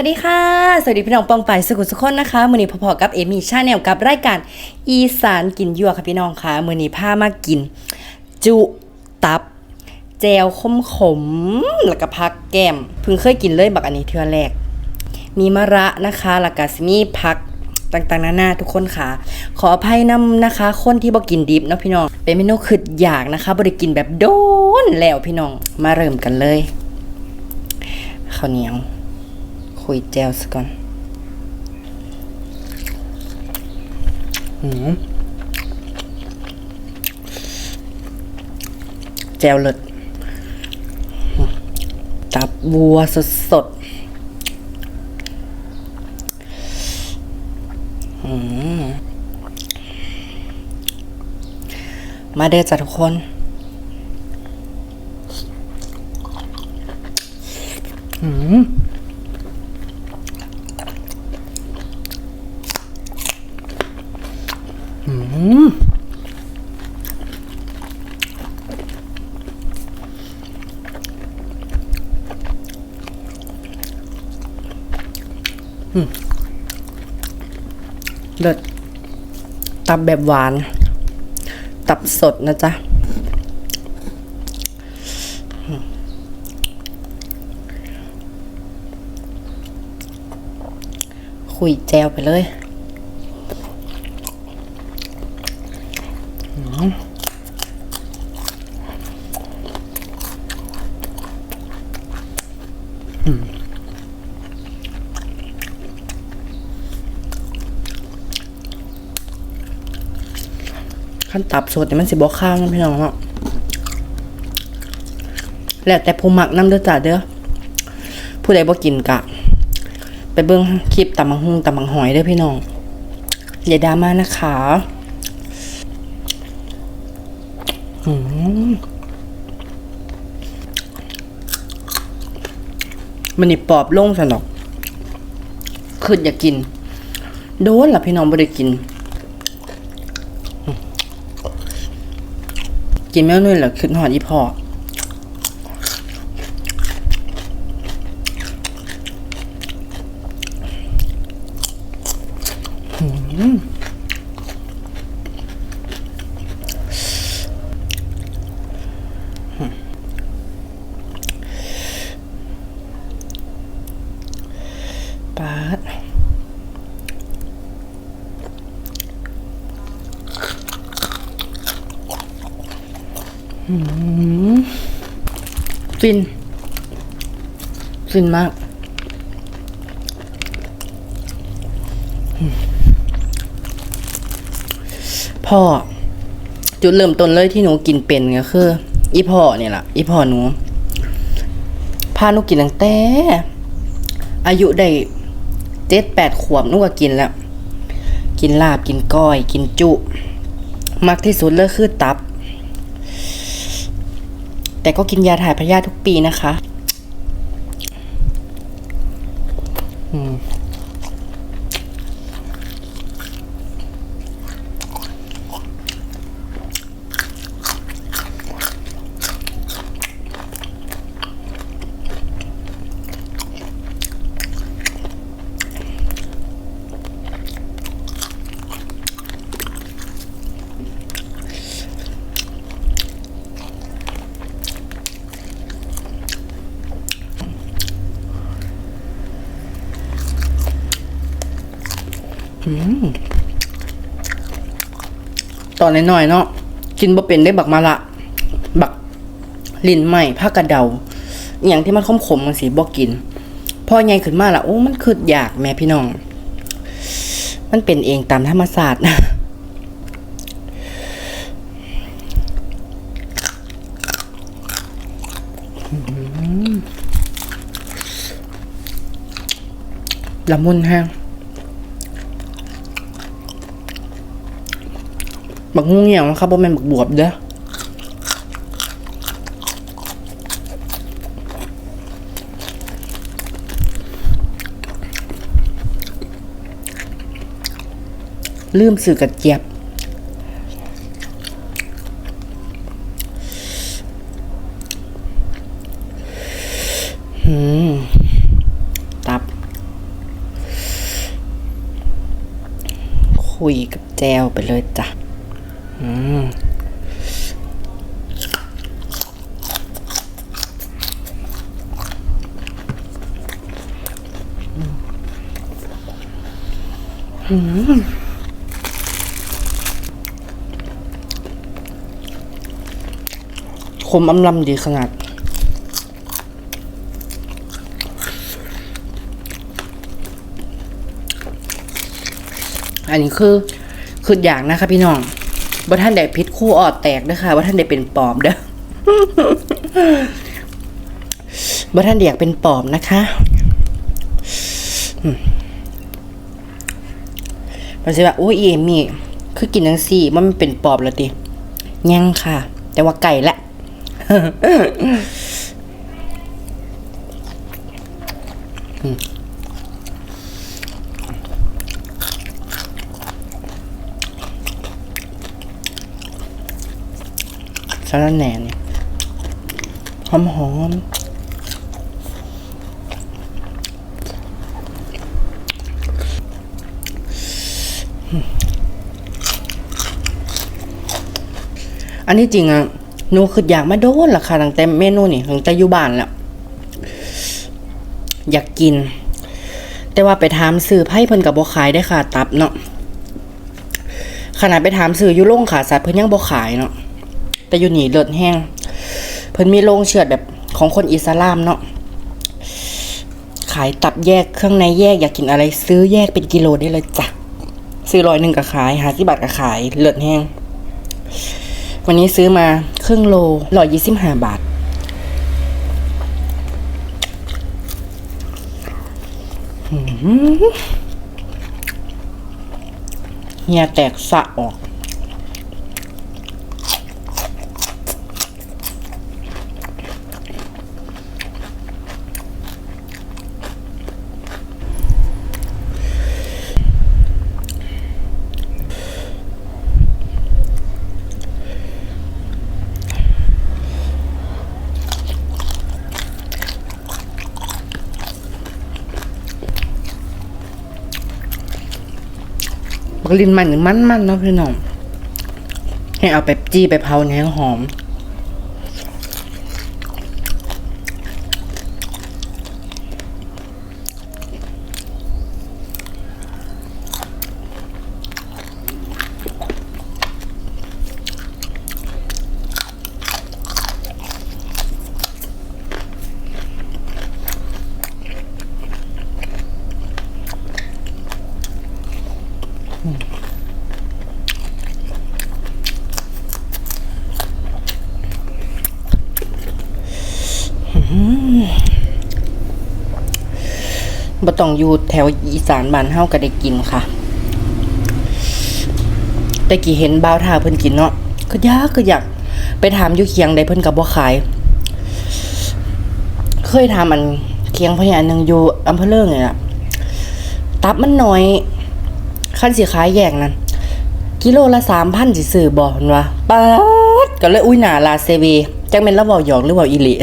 สวัสดีค่ะ สวัสดีพี่น้องปองไปายสกุลสุขคนนะคะ มือนี้พอๆกับเอมี่ชาแนลกับรายการอีสานกินยั่วค่ะพี่น้องค่ะ มือนี้พามากิน จุตับ แจวขมขมแล้วก็พักแก้มเพิ่งเคยกินเลยบักอันนี้เทือแรก มีมะระนะคะแล้วก็สมีผักต่างๆนานาทุกคนค่ะ ขออภัยนำนะคะ คนที่บ่กินดิบเนาะพี่น้อง เป็นเมนูขึ้นอยากนะคะบ่ได้กินแบบโดนแล้วพี่น้องมาเริ่มกันเลยข้าวเหนียว คุยแจวซะก่อนหืมแจวเลิศตับวัวสดสดมาเด้อจ้ะทุกคนหืม เลิศตับแบบหวาน ตับสดนะจ๊ะคุยแจวไปเลย ขั้นตับสดเนี่ยมันสิบอกข้าวนะพี่น้องเนาะแล้วแต่ผู้มักน้ำเด้อจ้าเด้อผู้ใดบ่กินกะ ไปเบิ่งคลิปตำบังหุงตำบังหอยเด้อพี่น้องอย่าดราม่านะคะหืมมันนี่ปอบลงสนอกคืออยากกิน โดนล่ะพี่น้องบ่ได้กิน กินแม่นุ่ยเหรอขึ้นหอดอีพอปาด ฟิน ฟินมาก พ่อ จุดเริ่มต้นเลยที่หนูกินเป็นก็คือ อีพ่อเนี่ยแหละอีพ่อหนู พาหนูกินตั้งแต่ อายุได้เจ็ดแปดขวบหนูก็กินแล้ว กินลาบกินก้อย กินจุ มักที่สุดเลยคือตับ แต่ก็กินยาถ่ายพยาธิทุกปีนะคะ ตอนน้อยๆเนาะกินบ่เป็นได้บักมาละบักลิ้นใหม่ผ้ากระเดาอย่างที่มันขมๆมันสีบ่กินพอใหญ่ขึ้นมาละโอ้มันคืออยากแม่พี่น้อง มันเป็นเองตามธรรมศาสตร์นะละมุนแห้ง บักงูเงี้ยวนะครับบ่แมันบักบวบเด้อลืมสื่อกับเจี๊ยบตับ คุยกับแจวไปเลยจ้ะ อืมคมอำลำดีขนาด อันนี้คือคืออย่างนะคะพี่น้อง บ่ท่านได้พิษคู่ออดแตกนะคะบ่ท่านได้เป็นปอบเด้อบ่ท่านอยากเป็นปอบนะคะมันจะแบบโอ้ยเอมี่คือกินจังซี่มันมันเป็นปอบแล้วติยังค่ะ แต่ว่าไก่ละ สาระแหน่เนี่ยหอมหอมอันนี้จริงอะหนูคืออยากมาโดนราคาตั้งแต่เมนูนี่ตั้งแต่อยู่บ้านแล้วอยากกิน แต่ว่าไปถามซื้อไพ่เพิ่นกับบ่ขายได้ค่ะ ตับเนาะขนาดไปถามซื้ออยู่โรงขาสัตว์เพิ่นยังบ่ขายเนาะ แต่อยู่หนีเลือดแห้งเพิ่นมีโรงเชือดแบบของคนอิสลามเนาะขายตับแยกเครื่องในแยกอยากกินอะไร ซื้อแยกเป็นกิโลได้เลยจ้ะซื้อร้อยหนึ่งก็ขายหาที่บาทก็ขายเลือดแห้งวันนี้ซื้อมาครึ่งโลร้อยยี่สิบห้าบาท เฮียแตกสะออก ลินมันนี่มันมันๆเนาะพี่น้อง ให้เอาไปจี้ไปเผาเนี่ยหอม บ่ต้องอยู่แถวอีสานบ้านเฮาก็ได้กินค่ะแต่กี้เห็นบ่าวท่าเพิ่นกินเนาะก็ยากก็อยากไปถามอยู่เคียงใดเพิ่นก็บ่ขาย เคยถามอันเคียงพญานึงอยู่อำเภอเลิงนี่ล่ะตับมันน้อยคันสิขายแยกนั้นกิโลละ3,000สิซื้อบ่เพิ่นว่าป๊าดก็เลยอุ้ยหนาลาเซเวจักแม่นราเว้าหยอกหรือเว้าอีหลี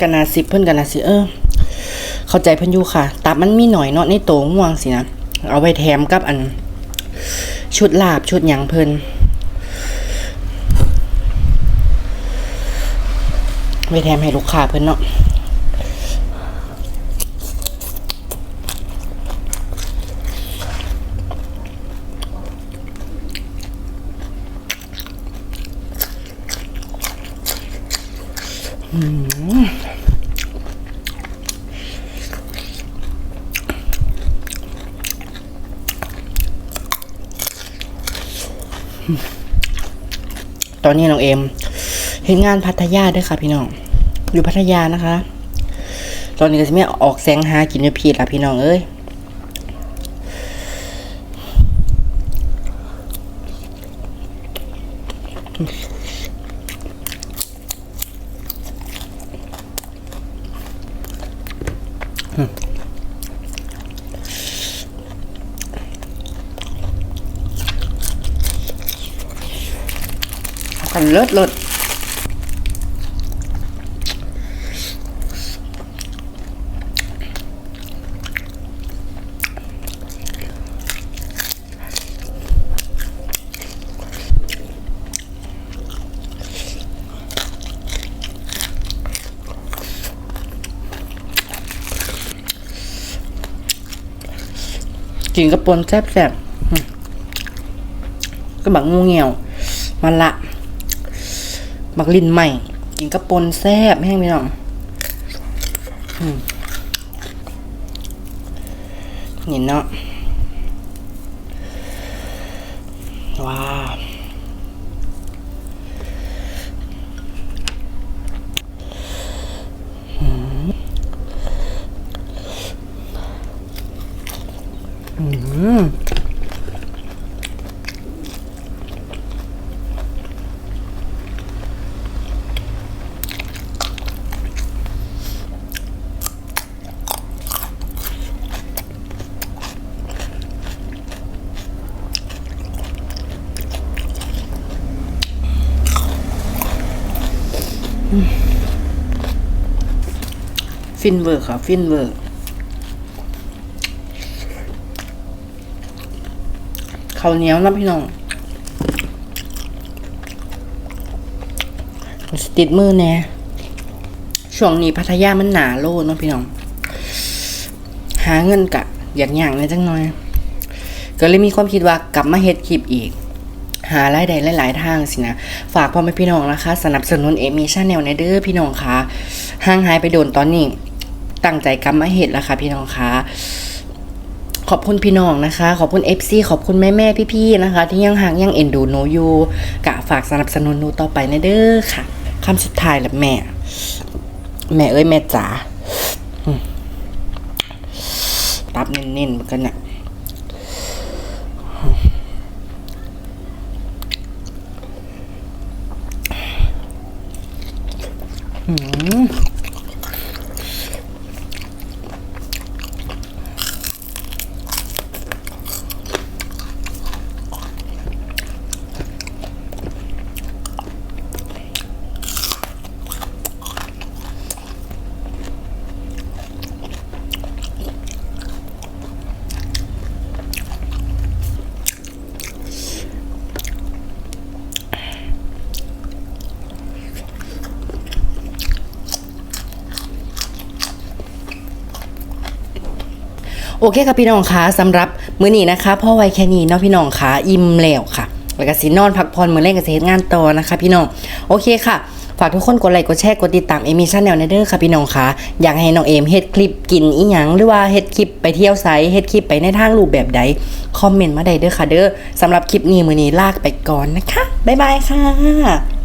กันนาสิเพิ่นกันนาสิเออ เข้าใจเพิ่นอยู่ค่ะ ตับมันมีหน่อยเนาะในโตง่วงสินะ เอาไว้แถมกับอัน ชุดลาบชุดหยังเพิ่นไว้แถมให้ลูกค้าเพิ่นเนาะ ตอนนี้น้องเอม เห็นงานพัทยาด้วยค่ะ พี่น้อง อยู่พัทยานะคะ ตอนนี้ก็จะไม่ออกแสงหากินอยู่พีดละพี่น้องเอ้ยอืม ก็บักงูเงียวมันละ มักลินใหม่กินกระปนแซ่บแห้งพี่น้องนี่เนาะว้าอืม ฟินเวอร์ค่ะ ฟินเวอร์ ข้าวเหนียวนะพี่น้องสติดมือแน่ช่วงนี้พัทยามันหนาโลดเนาะพี่น้อง หาเงินกะอยากอย่างเลยจังหน่อย ก็เลยมีความคิดว่ากลับมาเฮ็ดคลิปอีก หารายได้หลาย ๆ ทางสินะ ฝากพ่อแม่พี่น้องนะคะ สนับสนุนเอมี่ชาแนลในเด้อพี่น้องคะห่างหายไปโดนตอนนี้ ตั้งใจกลับมาเฮ็ดแล้วค่ะพี่น้องคะขอบคุณพี่น้องนะคะ ขอบคุณ FC ขอบคุณแม่แม่ๆพี่ๆนะคะ ที่ยังห่างยังเอ็นดูหนูอยู่กะฝากสนับสนุนนูต่อไปในเด้อค่ะคำสุดท้ายละแม่ แม่เอ้ยแม่จ๋าตับเน้นๆเหมือนกันเนี่ยอืม โอเคค่ะพี่น้องคะสำหรับมื้อนี้นะคะพ่อไวแค่นี้เนาะพี่น้องคะอิ่มแล้วค่ะแล้วก็สินอนพักผ่อนมื้อแรกก็สิเฮ็ดงานต่อนะคะ พี่น้องโอเคค่ะฝากทุกคนกดไลค์กดแชร์กดติดตามเอมี่ชาแนลในเด้อค่ะพี่น้องคะอยากให้น้องเอมเฮ็ดคลิปกินอีหยังหรือว่าเฮ็ดคลิปไปเที่ยวไสเฮ็ดคลิปไปในทางรูปแบบใดคอมเมนต์มาได้เด้อค่ะเด้อสำหรับคลิปนี้มื้อนี้ลากไปก่อนนะคะบ๊ายบายค่ะ